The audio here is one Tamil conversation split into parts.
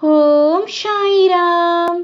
ஓம் சாய்ராம்.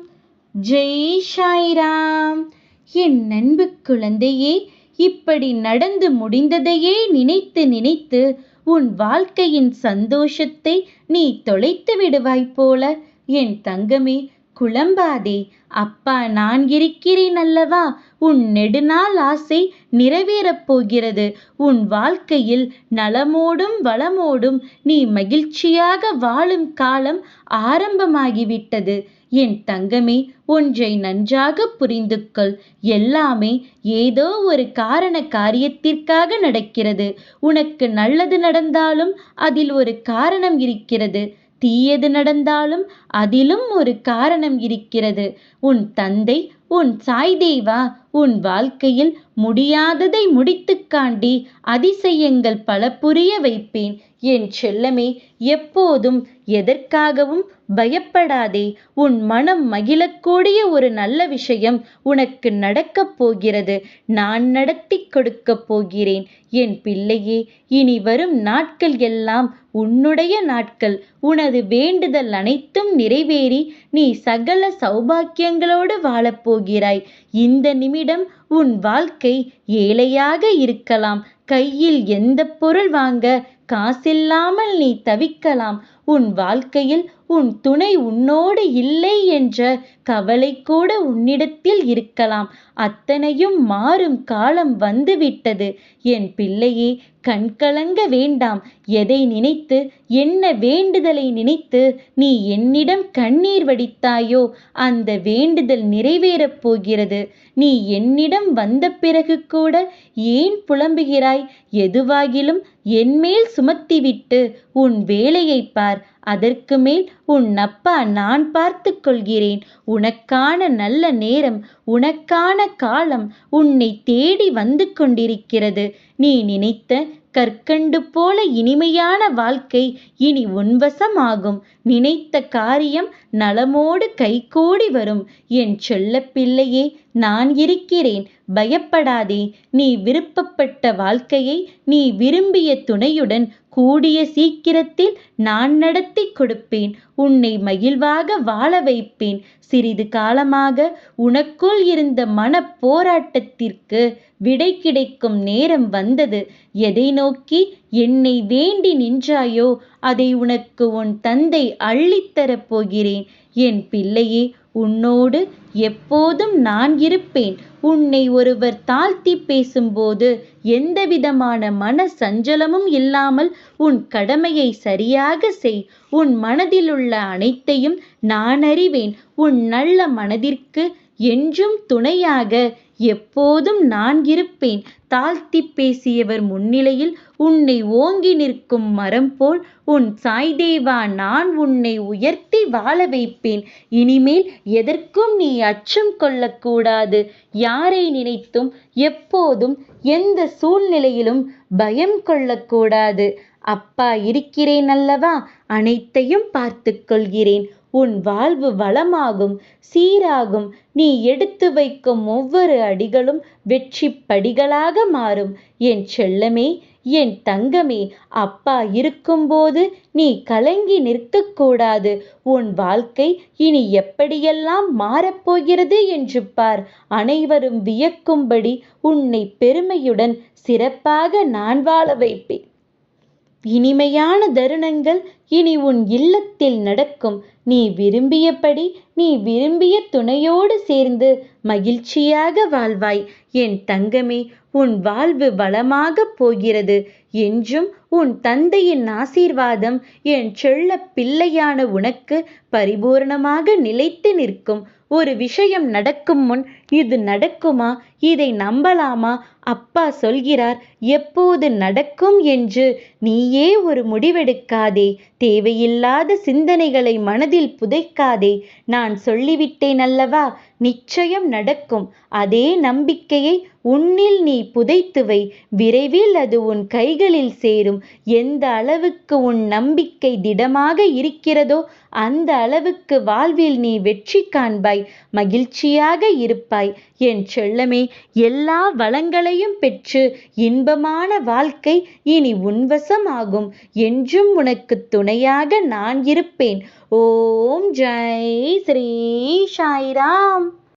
ஜெய் சாய்ராம். என் அன்பு குழந்தையே இப்படி நடந்து முடிந்ததையே நினைத்து நினைத்து உன் வாழ்க்கையின் சந்தோஷத்தை நீ தொலைத்து விடுவாய் போல. என் தங்கமே குழம்பாதே. அப்பா நான் இருக்கிறேன் அல்லவா? உன் நெடுநாள் ஆசை நிறைவேறப் போகிறது. உன் வாழ்க்கையில் நலமோடும் வளமோடும் நீ மகிழ்ச்சியாக வாழும் காலம் ஆரம்பமாகிவிட்டது. என் தங்கமே ஒன்றை நன்றாக புரிந்து கொள் எல்லாமே ஏதோ ஒரு காரண காரியத்திற்காக நடக்கிறது. உனக்கு நல்லது நடந்தாலும் அதில் ஒரு காரணம் இருக்கிறது. தீயது நடந்தாலும் அதிலும் ஒரு காரணம் இருக்கிறது. உன் தந்தை உன் சாய் தேவா உன் வாழ்க்கையில் முடியாததை முடித்துக் காண்டி அதிசயங்கள் பல புரிய வைப்பேன். என் செல்லமே எப்போதும் எதற்காகவும் பயப்படாதே. உன் மனம் மகிழக்கூடிய ஒரு நல்ல விஷயம் உனக்கு நடக்கப் போகிறது. நான் நடத்தி கொடுக்கப் போகிறேன். என் பிள்ளையே இனி வரும் நாட்கள் எல்லாம் உன்னுடைய நாட்கள். உனது வேண்டுதல் அனைத்தும் நிறைவேறி நீ சகல சௌபாக்கியங்களோடு வாழப்போ போகிறாய். இந்த நிமிடம் உன் வாழ்க்கை ஏழையாக இருக்கலாம். கையில் எந்த பொருள் வாங்க காசில்லாமல் நீ தவிக்கலாம். உன் வாழ்க்கையில் உன் துணை உன்னோடு இல்லை என்ற கவலை கூட உன்னிடத்தில் இருக்கலாம். அத்தனையும் மாறும் காலம் வந்துவிட்டது. என் பிள்ளையே கண்கலங்க வேண்டாம். எதை நினைத்து என்ன வேண்டுதலை நினைத்து நீ என்னிடம் கண்ணீர் வடித்தாயோ அந்த வேண்டுதல் நிறைவேறப் போகிறது. நீ என்னிடம் வந்த பிறகு கூட ஏன் புலம்புகிறாய்? எதுவாகிலும் என்மேல் சுமத்திவிட்டு உன் வேலையை பார். அதற்கு மேல் உன் அப்பா நான் பார்த்து கொள்கிறேன். உனக்கான நல்ல நேரம் உனக்கான காலம் உன்னை தேடி வந்து கொண்டிருக்கிறது. நீ நினைத்த கற்கண்டு போல இனிமையான வாழ்க்கை இனி உன்வசமாகும் நினைத்த காரியம் நலமோடு கைகூடி வரும். என் சொல்ல பிள்ளையே நான் இருக்கிறேன். பயப்படாதே. நீ விருப்பப்பட்ட வாழ்க்கையை நீ விரும்பிய துணையுடன் கூடிய சீக்கிரத்தில் நான் நடத்தி கொடுப்பேன். உன்னை மகிழ்வாக வாழ வைப்பேன். சிறிது காலமாக உனக்குள் இருந்த மன போராட்டத்திற்கு விடை கிடைக்கும் நேரம் வந்தது. எதை நோக்கி என்னை வேண்டி நின்றாயோ அதை உனக்கு உன் தந்தை அள்ளித்தரப் போகிறேன். என் பிள்ளையே உன்னோடு எப்போதும் நான் இருப்பேன். உன்னை ஒருவர் தாழ்த்தி பேசும்போது எந்தவிதமான மன சஞ்சலமும் இல்லாமல் உன் கடமையை சரியாக செய். உன் மனதிலுள்ள அனைத்தையும் நான் அறிவேன். உன் நல்ல மனதிற்கு என்றும் துணையாக எப்போதும் நான் இருப்பேன். தாழ்த்தி பேசியவர் முன்னிலையில் உன்னை ஓங்கி நிற்கும் மரம் போல் உன் சாய்தேவா நான் உன்னை உயர்த்தி வாழ வைப்பேன். இனிமேல் எதற்கும் நீ அச்சம் கொள்ளக்கூடாது. யாரை நினைத்தும் எப்போதும் எந்த சூழ்நிலையிலும் பயம் கொள்ளக்கூடாது. அப்பா இருக்கிறேன் அல்லவா? அனைத்தையும் பார்த்து கொள்கிறேன் உன் வாழ்வு வளமாகும் சீராகும். நீ எடுத்து வைக்கும் ஒவ்வொரு அடிகளும் வெற்றி படிகளாக மாறும். என் செல்லமே என் தங்கமே அப்பா இருக்கும்போது நீ கலங்கி நிற்கக்கூடாது. உன் வாழ்க்கை இனி எப்படியெல்லாம் மாறப்போகிறது என்று பார். அனைவரும் வியக்கும்படி உன்னை பெருமையுடன் சிறப்பாக நான் வாழ வைப்பேன். இனிமையான தருணங்கள் இனி உன் இல்லத்தில் நடக்கும். நீ விரும்பியபடி நீ விரும்பிய துணையோடு சேர்ந்து மகிழ்ச்சியாக வாழ்வாய். என் தங்கமே உன் வாழ்வு வளமாக போகிறது. என்றும் உன் தந்தையின் ஆசீர்வாதம் என் செல்ல பிள்ளையான உனக்கு பரிபூர்ணமாக நிலைத்து நிற்கும். ஒரு விஷயம் நடக்கும் முன் இது நடக்குமா? இதை நம்பலாமா? அப்பா சொல்கிறார் எப்போது நடக்கும் என்று நீயே ஒரு முடிவெடுக்காதே. தேவையில்லாத சிந்தனைகளை மனதில் புதைக்காதே. நான் சொல்லிவிட்டேன் அல்லவா? நிச்சயம் நடக்கும். அதே நம்பிக்கையை உன்னில் நீ புதைத்துவை விரைவில் அது உன் கைகளில் சேரும். எந்த அளவுக்கு உன் நம்பிக்கை திடமாக இருக்கிறதோ அந்த அளவுக்கு வாழ்வில் நீ வெற்றி காண்பாய். மகிழ்ச்சியாக இருப்பாய். என் செல்லமே எல்லா வளங்களையும் பெற்று இன்பமான வாழ்க்கை இனி உன்வசமாகும். என்றும் உனக்கு துணையாக நான் இருப்பேன். ஓம் ஜெய் ஸ்ரீ சாய்ராம்.